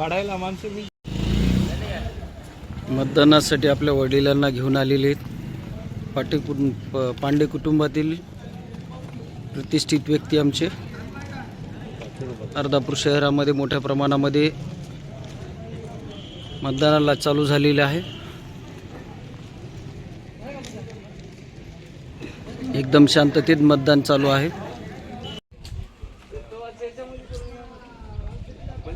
काढायला माणसं मी मतदानासाठी आपल्या वडिलांना घेऊन आलेले आहेत. पाटे कुटुंब प- पांडे कुटुंबातील प्रतिष्ठित व्यक्ती आमचे. अर्धापूर शहरामध्ये मोठ्या प्रमाणामध्ये मतदानाला चालू झालेले आहे. एकदम शांततेत मतदान चालू आहे.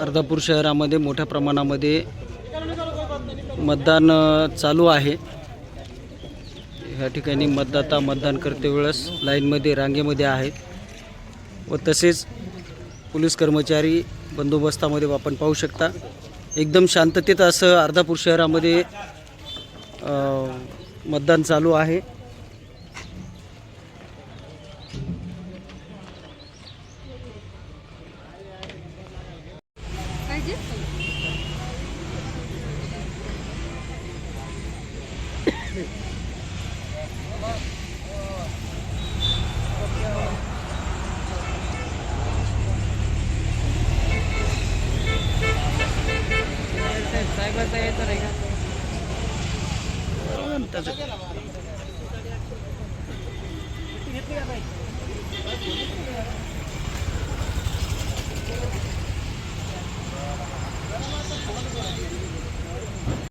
अर्धापूर शहरामध्ये मोठ्या प्रमाणामध्ये मतदान चालू आहे. ह्या ठिकाणी मतदाता मतदान करते वेळेस लाईनमध्ये रांगेमध्ये आहेत. व तसेच पोलीस कर्मचारी बंदोबस्तामध्ये आपण पाहू शकता. एकदम शांततेत असं अर्धापूर शहरामध्ये मतदान चालू आहे. त्याचं